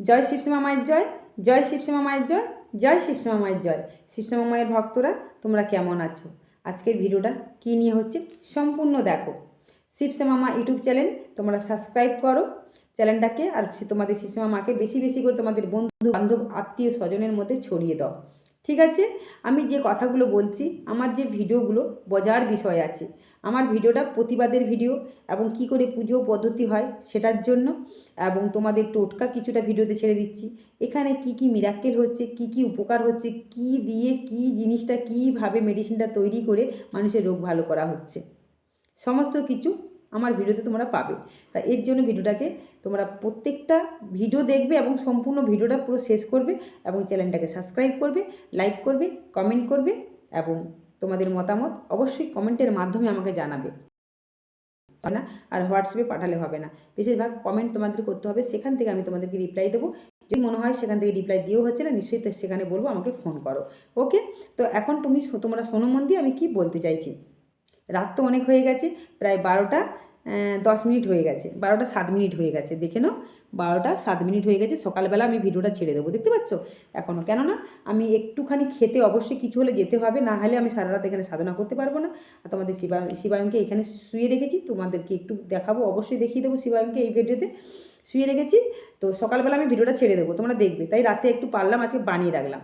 জয় শিবসীমা মায়ের জয় জয় শিবসীমা মায়ের জয় জয় শিবসীমা মায়ের জয়। শিবসীমা মায়ের ভক্তরা, তোমরা কেমন আছো? আজকের ভিডিওটা কী নিয়ে হচ্ছে সম্পূর্ণ দেখো। শিবসীমা মা ইউটিউব চ্যানেল, তোমরা সাবস্ক্রাইব করো চ্যানেলটাকে, আর তোমাদের শিবসীমা মাকে বেশি বেশি করে তোমাদের বন্ধু বান্ধব আত্মীয় স্বজনের মধ্যে ছড়িয়ে দাও। ঠিক আছে? আমি যে কথাগুলো বলছি, আমার যে ভিডিওগুলো বজার বিষয় আছে, আমার ভিডিওটা প্রতিবাদের ভিডিও এবং কি করে পুজো পদ্ধতি হয় সেটার জন্য এবং তোমাদের টোটকা কিছুটা ভিডিওতে ছেড়ে দিচ্ছি। এখানে কি কি মিরাক্কেল হচ্ছে, কি কি উপকার হচ্ছে, কি দিয়ে কি জিনিসটা, কীভাবে মেডিসিনটা তৈরি করে মানুষের রোগ ভালো করা হচ্ছে। সমস্ত কিছু আমার ভিডিওতে তোমরা পাবে। তা এর জন্য ভিডিওটাকে তোমরা প্রত্যেকটা ভিডিও দেখবে এবং সম্পূর্ণ ভিডিওটা পুরো শেষ করবে এবং চ্যানেলটাকে সাবস্ক্রাইব করবে, লাইক করবে, কমেন্ট করবে এবং তোমাদের মতামত অবশ্যই কমেন্টের মাধ্যমে আমাকে জানাবে। না? আর হোয়াটসঅ্যাপে পাঠালে হবে না। বেশিরভাগ কমেন্ট তোমাদের করতে হবে, সেখান থেকে আমি তোমাদেরকে রিপ্লাই দেবো। যদি মনে হয় সেখান থেকে রিপ্লাই দিয়েও হচ্ছে না, নিশ্চয়ই তো সেখানে বলব, আমাকে ফোন করো। ওকে তো এখন তুমি তোমরা শোনো মন দিয়ে আমি কি বলতে চাইছি? রাত তো অনেক হয়ে গেছে, প্রায় বারোটা। দশ মিনিট হয়ে গেছে। বারোটা সাত মিনিট হয়ে গেছে। দেখে নাও, বারোটা সাত মিনিট হয়ে গেছে। সকালবেলা আমি ভিডিওটা ছেড়ে দেবো। দেখতে পাচ্ছ? এখনও কেননা, আমি একটুখানি খেতে অবশ্যই কিছু হলে যেতে হবে। না হলে আমি সারা রাত এখানে সাধনা করতে পারব না। আর তোমাদের শিবা, শিবায়নকে এখানে শুয়ে রেখেছি। তোমাদেরকে একটু দেখাবো। অবশ্যই দেখিয়ে দেবো শিবায়নকে এই ভিডিওতে। শুয়ে রেখেছি। তো সকালবেলা আমি ভিডিওটা ছেড়ে দেবো। তোমরা দেখবে। তাই রাতে একটু পারলাম, আজকে বানিয়ে রাখলাম।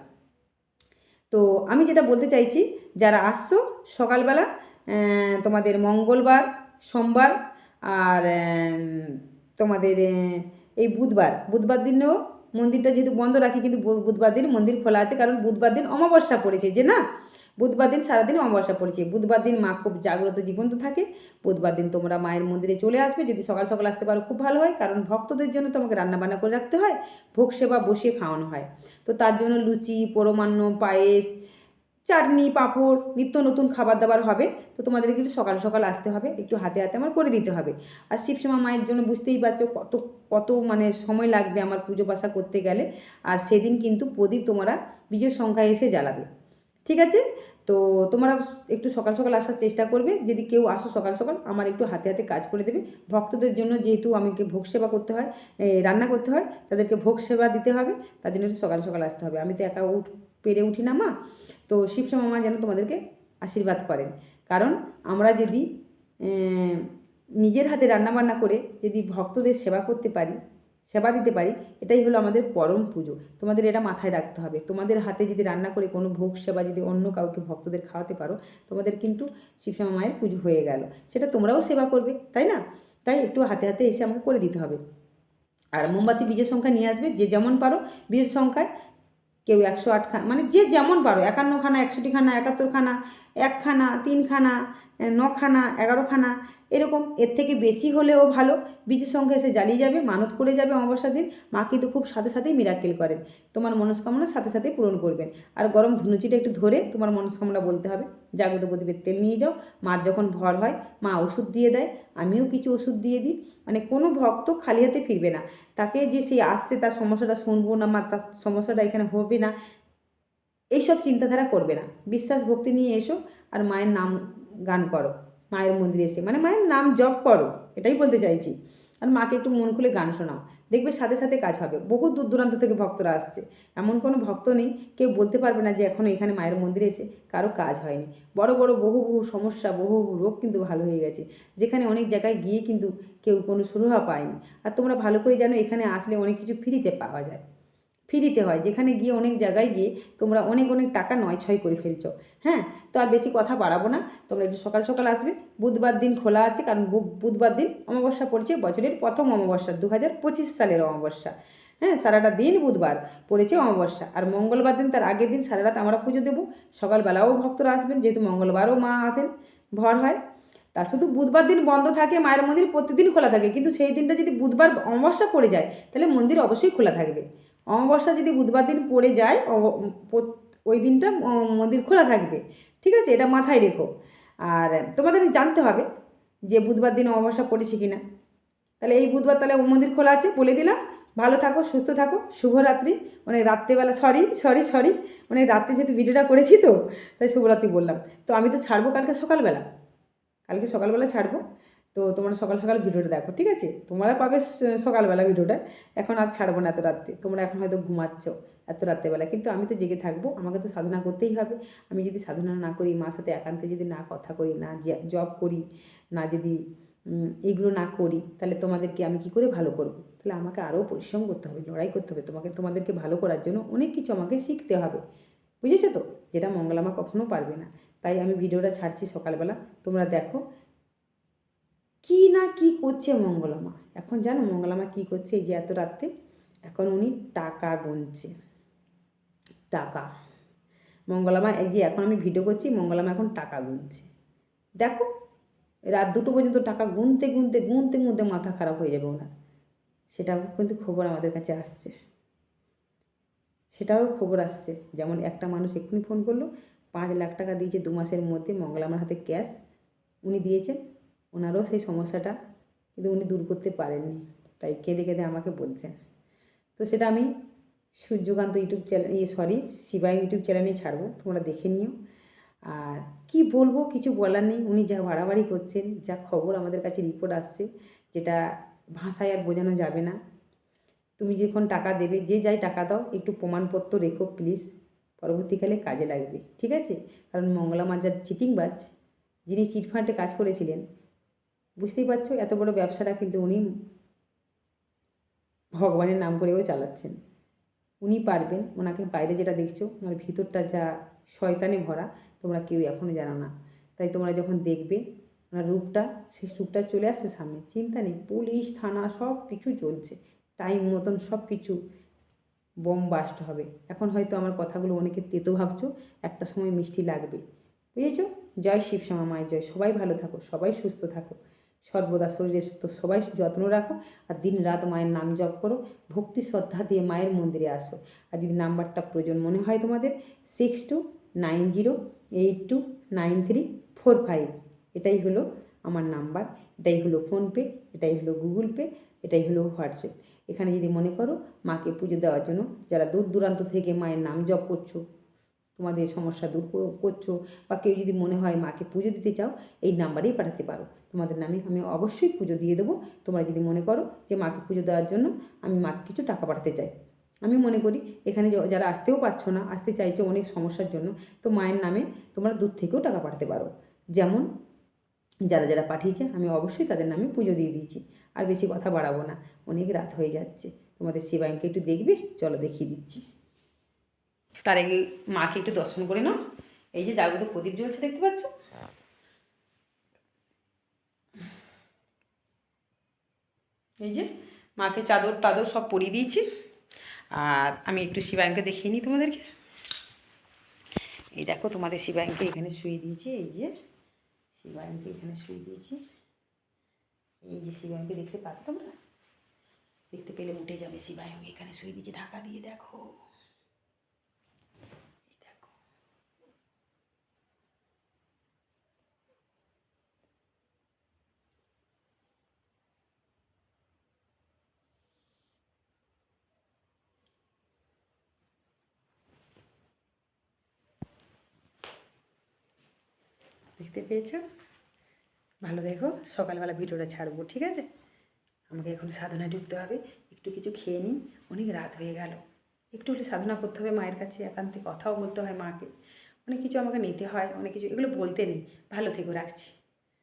তো আমি যেটা বলতে চাইছি, যারা আসছো সকালবেলা তোমাদের মঙ্গলবার, সোমবার আর তোমাদের এই বুধবার বুধবার দিনেও মন্দিরটা যেহেতু বন্ধ রাখি, কিন্তু বুধবার দিন মন্দির খোলা আছে, কারণ বুধবার দিন অমাবস্যা পড়েছে, যে না? বুধবার দিন সারাদিন অমাবস্যা পড়েছে, বুধবার দিন মা খুব জাগ্রত জীবন্ত থাকে, বুধবার দিন তোমরা মায়ের মন্দিরে চলে আসবে, যদি সকাল সকাল আসতে পারো খুব ভালো হয়, কারণ ভক্তদের জন্য তোমাকে রান্নাবান্না করে রাখতে হয়, ভোগ সেবা বসিয়ে খাওয়ানো হয়, তো তার জন্য লুচি, পরমান্ন, পায়েস চাটনি, পাঁপড়, নিত্য নতুন খাবার দাবার হবে। তো তোমাদের কিন্তু সকাল সকাল আসতে হবে, একটু হাতে হাতে আমার করে দিতে হবে। আর শিবশ্যামা মায়ের জন্য বুঝতেই পারছ কত কত মানে সময় লাগবে আমার পুজো পাশা করতে গেলে। আর সেদিন কিন্তু প্রদীপ তোমরা বীজের সংখ্যায় এসে জ্বালাবে। ঠিক আছে? তো তোমরা একটু সকাল সকাল আসার চেষ্টা করবে। যদি কেউ আসো সকাল সকাল, আমার একটু হাতে হাতে কাজ করে দেবে। ভক্তদের জন্য যেহেতু আমাকে ভোগ সেবা করতে হয় রান্না করতে হয়, তাদেরকে ভোগ সেবা দিতে হবে। তার জন্য একটু সকাল সকাল আসতে হবে। আমি তো একা উঠ, পেরে উঠি না মা। তো শিবশ্যামা মা যেন তোমাদেরকে আশীর্বাদ করেন। কারণ আমরা যদি নিজের হাতে রান্নাবান্না করে যদি ভক্তদের সেবা করতে পারি, সেবা দিতে পারি, এটাই হলো আমাদের পরম পুজো। তোমাদের এটা মাথায় রাখতে হবে। তোমাদের হাতে যদি রান্না করে কোনো ভোগ সেবা যদি অন্য কাউকে ভক্তদের খাওয়াতে পারো, তোমাদের কিন্তু শিবশ্যামা মায়ের পুজো হয়ে গেল। সেটা তোমরাও সেবা করবে, তাই না? তাই একটু হাতে হাতে এসে আমাকে করে দিতে হবে। আর মোমবাতি বীজের সংখ্যা নিয়ে আসবে, যে যেমন পারো বীজের সংখ্যায় কেউ একশো আটখানা মানে যে যেমন পারো একান্নখানা একষট্টিখানা একাত্তরখানা একখানা তিনখানা নখানা এগারোখানা এরকম এর থেকে বেশি হলেও ভালো। বীজের সংখ্যা এসে জ্বালিয়ে যাবে, মানত করে যাবে অমাবস্যার দিন। মা কিন্তু খুব সাথে সাথেই মিরাক্কেল করেন। তোমার মনস্কামনা সাথে সাথে পূরণ করবেন। আর গরম ধুনুচিটা একটু ধরে তোমার মনস্কামনা বলতে হবে। জাগ্রত প্রদীপের তেল নিয়ে যাও। মার যখন ভর হয়, মা ওষুধ দিয়ে দেয়। আমিও কিছু ওষুধ দিয়ে দিই। মানে কোনো ভক্ত খালি হাতে ফিরবে না। তাকে যে সে আসছে, তার সমস্যাটা শুনব না, মা তার সমস্যাটা এখানে হবে না। এইসব চিন্তাধারা করবে না। বিশ্বাস, ভক্তি নিয়ে এসো। আর মায়ের নাম গান করো। মায়ের মন্দিরে এসে। মানে মায়ের নাম জপ করো, এটাই বলতে চাইছি। আর মাকে একটু মন খুলে গান শোনাও। দেখবে সাথে সাথে কাজ হবে। বহু দূর দূরান্ত থেকে ভক্তরা আসছে। এমন কোনো ভক্ত নেই, কেউ বলতে পারবে না যে এখনও এখানে মায়ের মন্দিরে এসে কারও কাজ হয়নি। বড় বড় বহু বহু সমস্যা বহু রোগ কিন্তু ভালো হয়ে গেছে। যেখানে অনেক জায়গায় গিয়ে কিন্তু কেউ কোনো সুরাহা পায়নি। আর তোমরা ভালো করে জানো, এখানে আসলে অনেক কিছু ফ্রিতে পাওয়া যায়। ফ্রিতে হয়। যেখানে গিয়ে অনেক জায়গায় গিয়ে তোমরা অনেক অনেক টাকা নয় ছয় করে ফেলছো। হ্যাঁ? তো আর বেশি কথা বাড়াবো না। তোমরা একটু সকাল সকাল আসবে। বুধবার দিন খোলা আছে, কারণ বুধবার দিন অমাবস্যা পড়েছে, বছরের প্রথম অমাবস্যা দু হাজার পঁচিশ সালের অমাবস্যা। হ্যাঁ? সারাটা দিন বুধবার পড়েছে অমাবস্যা। আর মঙ্গলবার দিন তার আগের দিন সারা রাত আমরা পুজো দেবো। সকালবেলাও ভক্তরা আসবেন, যেহেতু মঙ্গলবারও মা আসেন, ভর হয়। তা শুধু বুধবার দিন বন্ধ থাকে, মায়ের মন্দির প্রতিদিন খোলা থাকে। কিন্তু সেই দিনটা যদি বুধবার অমাবস্যা পড়ে যায়, তাহলে মন্দির অবশ্যই খোলা থাকবে। অমাবস্যা যদি বুধবার দিন পড়ে যায় ওই দিনটা মন্দির খোলা থাকবে। ঠিক আছে? এটা মাথায় রেখো। আর তোমাদের জানতে হবে যে বুধবার দিন অমাবস্যা পড়েছে কি না তাহলে এই বুধবার তাহলে মন্দির খোলা আছে বলে দিলাম। ভালো থাকো, সুস্থ থাকো, শুভরাত্রি। মানে রাত্রেবেলা, সরি সরি সরি মানে রাত্রে যেহেতু ভিডিওটা করেছি তো, তাই শুভরাত্রি বললাম। তো আমি তো ছাড়বো কালকে সকালবেলা। কালকে সকালবেলা ছাড়বো। তো তোমরা সকাল সকাল ভিডিওটা দেখো, ঠিক আছে? তোমরা পাবে সকালবেলা ভিডিওটা। এখন আর ছাড়বো না এত রাত্রে। তোমরা এখন হয়তো ঘুমাচ্ছ এত রাত্রেবেলা। কিন্তু আমি তো জেগে থাকব, আমাকে তো সাধনা করতেই হবে। আমি যদি সাধনা না করি, মার সাথে একান্তে যদি না কথা করি, না জব করি, না যদি এগুলো না করি, তাহলে তোমাদেরকে আমি কি করে ভালো করব? তাহলে আমাকে আরও পরিশ্রম করতে হবে, লড়াই করতে হবে। তোমাকে, তোমাদেরকে ভালো করার জন্য অনেক কিছু আমাকে শিখতে হবে। বুঝেছ তো? যেটা মঙ্গলামা কখনো পারবে না। তাই আমি ভিডিওটা ছাড়ছি সকালবেলা। তোমরা দেখো। কি না কি করছে মঙ্গলামা? এখন জানো মঙ্গলামা কি করছে এই যে এত রাত্রে? এখন উনি টাকা গুনছে। টাকা। মঙ্গলামা, এই যে এখন আমি ভিডিও করছি, মঙ্গলামা এখন টাকা গুনছে। দেখো, রাত দুটো পর্যন্ত টাকা গুনতে গুনতে গুনতে গুনতে মাথা খারাপ হয়ে যাবে ওনার। সেটাও কিন্তু খবর আমাদের কাছে আসছে। সেটাও খবর আসছে। যেমন একটা মানুষ এক্ষুনি ফোন করল, পাঁচ লাখ টাকা দিয়েছে দু মাসের মধ্যে মঙ্গলামার হাতে ক্যাশ উনি দিয়েছেন। ওনারও সেই সমস্যাটা কিন্তু উনি দূর করতে পারেননি। তাই কেঁদে কেঁদে আমাকে বলছেন। তো সেটা আমি সূর্যকান্ত ইউটিউব চ্যানেল ইয়ে সরি, শিবাই ইউটিউব চ্যানেলে ছাড়বো, তোমরা দেখে নিও। আর কি বলব, কিছু বলার নেই, উনি যা বাড়াবাড়ি করছেন, যা খবর আমাদের কাছে রিপোর্ট আসছে, যেটা ভাষায় আর বোঝানো যাবে না। তুমি যখন টাকা দেবে, যে যাই টাকা দাও, একটু প্রমাণপত্র রেখো প্লিজ, পরবর্তীকালে কাজে লাগবে, ঠিক আছে? কারণ মঙ্গলা মাজার চিটিংবাজ, যিনি চিটফান্ডে কাজ করেছিলেন বুঝতেই পারছ? এত বড় ব্যবসাটা কিন্তু উনি ভগবানের নাম করেও চালাচ্ছেন। উনি পারবেন, ওনাকে বাইরে যেটা দেখছ, ওনার ভিতরটা যা শয়তানে ভরা, তোমরা কেউ এখনও জানো না। তাই তোমরা যখন দেখবে, ওনার রূপটা, সেই রূপটা চলে আসছে সামনে, চিন্তা নেই, পুলিশ, থানা, সব কিছু চলছে টাইম মতন সব কিছু বোম বাস্ট হবে। এখন হয়তো আমার কথাগুলো অনেকে তেতো ভাবছ, একটা সময় মিষ্টি লাগবে। বুঝেছ? জয় শিবশ্যামা মায়ের জয়। সবাই ভালো থাকো, সবাই সুস্থ থাকো। সর্বদা শরীরে সুস্থ সবাই যত্ন রাখো আর দিন রাত মায়ের নাম জপ করো, ভক্তি, শ্রদ্ধা দিয়ে মায়ের মন্দিরে আসো। আর যদি নাম্বারটা প্রয়োজন মনে হয় তোমাদের six two nine zero eight two nine three four five এটাই হলো আমার নাম্বার, এটাই হলো ফোনপে, এটাই হলো গুগল পে, এটাই হলো হোয়াটসঅ্যাপ। এখানে যদি মনে করো মাকে পুজো দেওয়ার জন্য যারা দূর দূরান্ত থেকে মায়ের নাম জপ করছ তোমাদের সমস্যা দূর করছ বা কেউ যদি মনে হয় মাকে পুজো দিতে চাও, এই নাম্বারেই পাঠাতে পারো। তোমাদের নামে আমি অবশ্যই পুজো দিয়ে দেবো। তোমরা যদি মনে করো যে মাকে পুজো দেওয়ার জন্য আমি মাকে কিছু টাকা পাঠাতে চাই। আমি মনে করি এখানে যারা আসতেও পারছ না, আসতে চাইছো অনেক সমস্যার জন্য, তো মায়ের নামে তোমরা দূর থেকেও টাকা পাঠাতে পারো। যেমন যারা যারা পাঠিয়েছে, আমি অবশ্যই তাদের নামে পুজো দিয়ে দিয়েছি। আর বেশি কথা বাড়াবো না, অনেক রাত হয়ে যাচ্ছে। তোমাদের শিবায়নকে একটু দেখবে, চলো দেখিয়ে দিচ্ছি। তার আগে মাকে একটু দর্শন করে নাও। এই যে জাগ্রত প্রদীপ জ্বলছে, দেখতে পাচ্ছ? এই যে মাকে চাদর টাদর সব পরিয়ে দিয়েছি। আর আমি একটু শিবায়নকে দেখিয়ে নিই তোমাদেরকে। এই দেখো, তোমাদের শিবায়নকে এখানে শুয়ে দিয়েছি। এই যে শিবায়নকে এখানে শুয়ে দিয়েছি। এই যে শিবায়নকে দেখতে পাচ্ছ তোমরা? দেখতে পেলে উঠে যাবে শিবায়নকে এখানে শুয়ে দিয়েছি, ঢাকা দিয়ে দেখো। দেখতে পেয়েছ? ভালো দেখো, সকালবেলা ভিডিওটা ছাড়বো, ঠিক আছে? আমাকে এখন সাধনা ঢুকতে হবে, একটু কিছু খেয়ে নিই, অনেক রাত হয়ে গেল। একটু হলে সাধনা করতে হবে মায়ের কাছে, একান্তে কথাও বলতে হয় মাকে। অনেক কিছু আমাকে নিতে হয়, অনেক কিছু, এগুলো বলতে নেই। ভালো থেকো, রাখছি।